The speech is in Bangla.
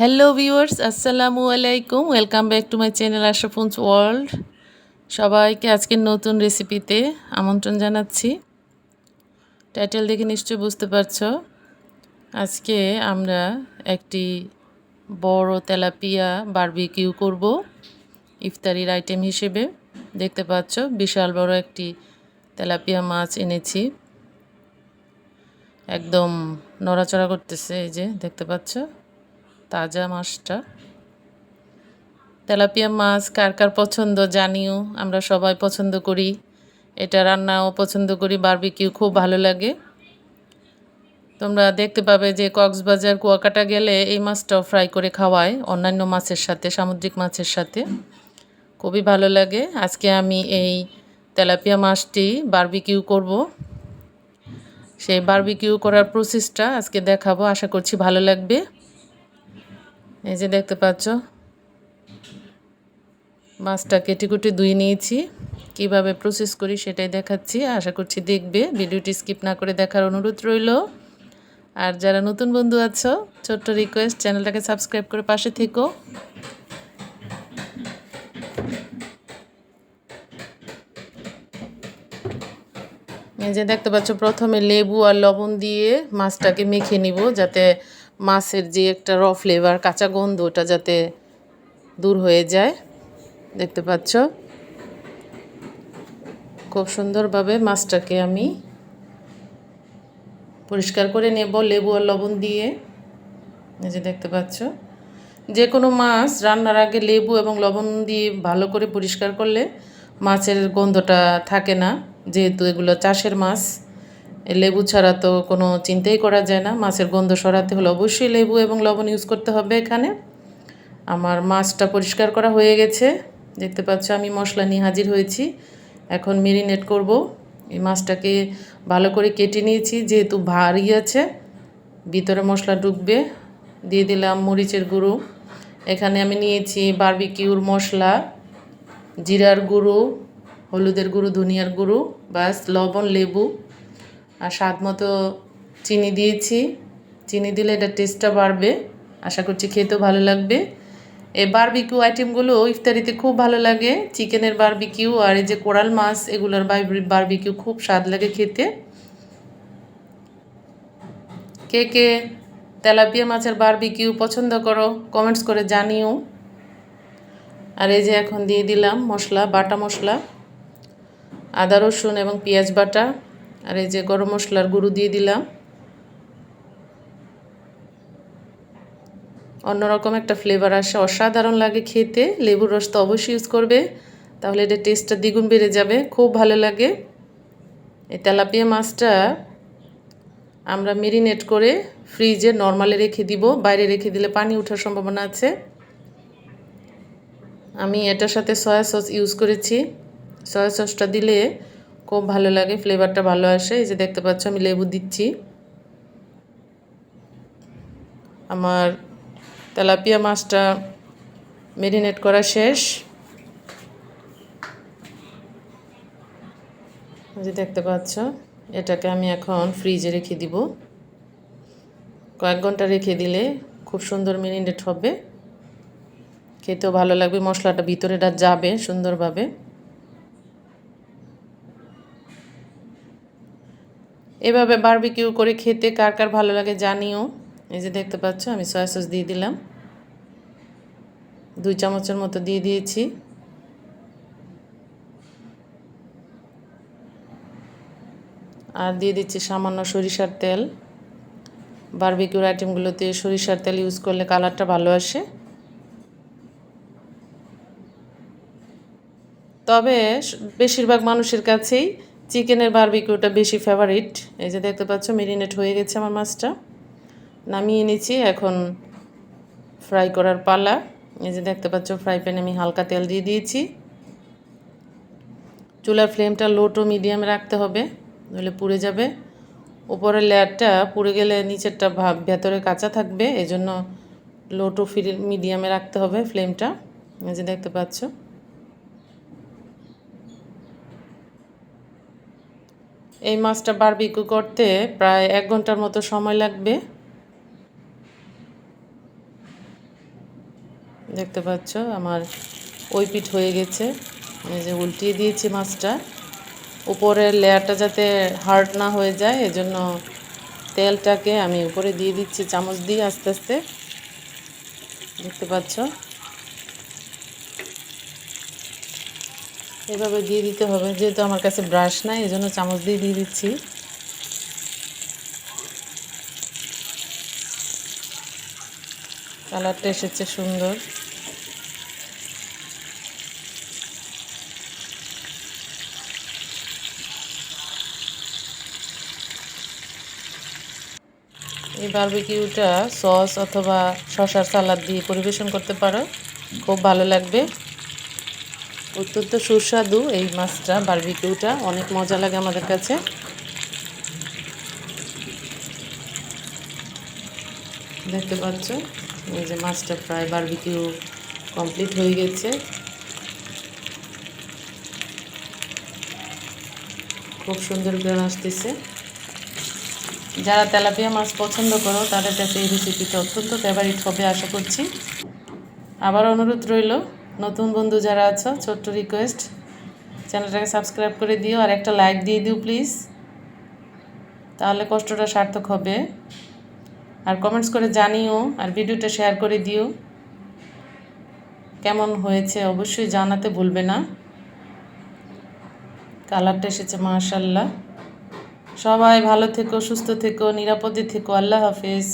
হ্যালো ভিউয়ার্স আসসালামু আলাইকুম welcome back to my channel Ashrafun's world সবাইকে আজকের নতুন রেসিপিতে আমন্ত্রণ জানাচ্ছি। টাইটেল দেখে নিশ্চয়ই বুঝতে পারছ। আজকে আমরা একটি বড় তেলাপিয়া বারবিকিউ করব ইফতারির আইটেম হিসেবে। দেখতে পাচ্ছ, বিশাল বড় একটি তেলাপিয়া মাছ এনেছি। একদম নড়াচড়া করতেছে, এই যে, দেখতে পাচ্ছ। তাজা মাছটা। তেলাপিয়া মাছ কার কার পছন্দ জানিও, আমরা সবাই পছন্দ করি। এটা রান্নাও পছন্দ করি বারবিকিউ খুব ভালো লাগে। তোমরা দেখতে পাবে যে কক্সবাজার কুয়াকাটা গেলে এই মাছটাও ফ্রাই করে খাওয়ায়, অন্যান্য মাছের সাথে, সামুদ্রিক মাছের সাথে। খুবই ভালো লাগে। আজকে আমি এই তেলাপিয়া মাছটি বারবিকিউ করব। সেই বারবিকিউ করার প্রসেসটা আজকে দেখাবো, আশা করছি ভালো লাগবে। এই যে দেখতে পাচ্ছ, মাছটা কেটে কুটে ধুয়ে নিয়েছি। কীভাবে প্রসেস করি সেটাই দেখাচ্ছি। আশা করছি দেখবে। ভিডিওটি স্কিপ না করে দেখার অনুরোধ রইল। আর যারা নতুন বন্ধু আছো, ছোট্ট রিকোয়েস্ট চ্যানেলটাকে সাবস্ক্রাইব করে পাশে থেকো। এই যে দেখতে পাচ্ছ, প্রথমে লেবু আর লবণ দিয়ে মাছটাকে মেখে নিব, যাতে মাছের যে একটা র ফ্লেভার কাঁচা গন্ধ, ওটা যাতে দূর হয়ে যায়। দেখতে পাচ্ছ? খুব সুন্দরভাবে মাছটাকে আমি পরিষ্কার করে নেব লেবু আর লবণ দিয়ে। এই যে দেখতে পাচ্ছ? যে কোনো মাছ রান্নার আগে লেবু এবং লবণ দিয়ে ভালো করে পরিষ্কার করলে মাছের গন্ধটা থাকে না, যেহেতু এগুলো চাষের মাছ। লেবু ছাড়া তো কোনো চিন্তাই করা যায় না। মাছের গন্ধ সরাতে হলে অবশ্যই লেবু এবং লবণ ইউজ করতে হবে এখানে। আমার মাছটা পরিষ্কার করা হয়ে গেছে। দেখতে পাচ্ছ আমি মশলা নিয়ে হাজির হয়েছি। এখন মেরিনেট করব। এই মাছটাকে ভালো করে কেটে নিয়েছি, যেহেতু ভারী আছে। ভিতরে মশলা ঢুকবে। দিয়ে দিলাম মরিচের গুঁড়ো। এখানে আমি নিয়েছি বারবিকিউর মশলা, জিরার গুঁড়ো, হলুদের গুঁড়ো, ধনিয়ার গুঁড়ো বাস লবণ, লেবু। আর স্বাদ মতো চিনি দিয়েছি। চিনি দিলে এটা টেস্টটা বাড়বে। আশা করছি খেতেও ভালো লাগবে। এই বারবিকিউ আইটেমগুলো ইফতারিতে খুব ভালো লাগে। চিকেনের বারবিকিউ আর এই যে কোরাল মাছ, এগুলোর বারবিকিউ খুব স্বাদ লাগে খেতে। কে কে তেলাপিয়া মাছের বারবিকিউ পছন্দ করো কমেন্টস করে জানিও। আর এই যে এখন দিয়ে দিলাম মশলা, বাটা মশলা, আদা রসুন এবং পেঁয়াজ বাটা। আর এই যে গরম মশলার গুঁড়ো দিয়ে দিলাম। অন্যরকম একটা ফ্লেভার আসে, অসাধারণ লাগে খেতে, লেবুর রস তো অবশ্যই ইউজ করবে। তাহলে এটা টেস্টটা দ্বিগুণ বেড়ে যাবে, খুব ভালো লাগে। এই তেলাপিয়া মাছটা আমরা মেরিনেট করে ফ্রিজে নর্মালে রেখে দিব, বাইরে রেখে দিলে পানি ওঠার সম্ভাবনা আছে। আমি এটার সাথে সয়া সস ইউজ করেছি। সয়া সসটা দিলে খুব ভালো লাগে ফ্লেভারটা ভালো আসে। এই যে দেখতে পাচ্ছ, আমি লেবু দিচ্ছি। আমার তেলাপিয়া মাছটা মেরিনেট করা শেষ। যে দেখতে পাচ্ছ, এটাকে আমি এখন ফ্রিজে রেখে দিব। কয়েক ঘণ্টা রেখে দিলে খুব সুন্দর মেরিনেট হবে। খেতেও ভালো লাগবে, মশলাটা ভিতরেটা যাবে সুন্দরভাবে। এভাবে বারবিকিউ করে খেতে কার কার ভালো লাগে জানিও। এই যে দেখতে পাচ্ছ, আমি সয়া সস দিয়ে দিলাম। দুই চামচের মতো দিয়ে দিয়েছি। আর দিয়ে দিচ্ছি সামান্য সরিষার তেল। বারবিকিউর আইটেমগুলোতে সরিষার তেল ইউজ করলে কালারটা ভালো আসে। তবে বেশিরভাগ মানুষের কাছেই চিকেনের বারবিকিউটা বেশি ফেভারিট এই যে দেখতে পাচ্ছ মেরিনেট হয়ে গেছে আমার মাছটা। নামিয়ে নিচ্ছি, এখন ফ্রাই করার পালা। এই যে দেখতে পাচ্ছ ফ্রাই প্যানে আমি হালকা তেল দিয়ে দিয়েছি। চুলার ফ্লেমটা লো টু মিডিয়ামে রাখতে হবে, নইলে পুড়ে যাবে। উপরের লেয়ারটা পুড়ে গেলে নিচেরটা ভেতরে কাঁচা থাকবে, এজন্য লো টু মিডিয়ামে রাখতে হবে ফ্লেমটা এই যে দেখতে পাচ্ছ। এই মাছটা বারবিকু করতে প্রায় এক ঘণ্টার মতো সময় লাগবে। দেখতে পাচ্ছ, আমার ওই পিঠ হয়ে গেছে। এই যে উল্টিয়ে দিয়েছি মাছটা। উপরের লেয়ারটা যাতে হার্ড না হয়ে যায়, এজন্য তেলটাকে আমি উপরে দিয়ে দিচ্ছি, চামচ দিয়ে আস্তে আস্তে। দেখতে পাচ্ছ? এভাবে দিয়ে দিতে হবে, যেহেতু আমার কাছে ব্রাশ নাই, এজন্য চামচ দিয়ে দিয়ে দিচ্ছি। কালারটা এসেছে সুন্দর। এই বারবিকিউটা সস অথবা শশার সালাদ দিয়ে পরিবেশন করতে পারো, খুব ভালো লাগবে। অত্যন্ত সুস্বাদু এই মাছটা, বারবিকিউটা। অনেক মজা লাগে আমাদের কাছে। দেখতে পাচ্ছ? এই যে মাছটা প্রায় বারবিকিউ কমপ্লিট হয়ে গেছে। খুব সুন্দর গ্রান আসতেছে। যারা তেলাপিয়া মাছ পছন্দ করো, তাদের কাছে এই রেসিপিটা অত্যন্ত ফেভারিট হবে, আশা করছি। আবার অনুরোধ রইল নতুন বন্ধু যারা আছো, ছোট্ট রিকোয়েস্ট চ্যানেলটাকে সাবস্ক্রাইব করে দিও আর একটা লাইক দিয়ে দিও প্লিজ তাহলে কষ্টটা সার্থক হবে। আর কমেন্টস করে জানিও আর ভিডিওটা শেয়ার করে দিও। কেমন হয়েছে অবশ্যই জানাতে ভুলবে না। কালারটা এসেছে মাশাল্লাহ সবাই ভালো থেকো, সুস্থ থেকো, নিরাপদে থেকো। আল্লাহ হাফেজ।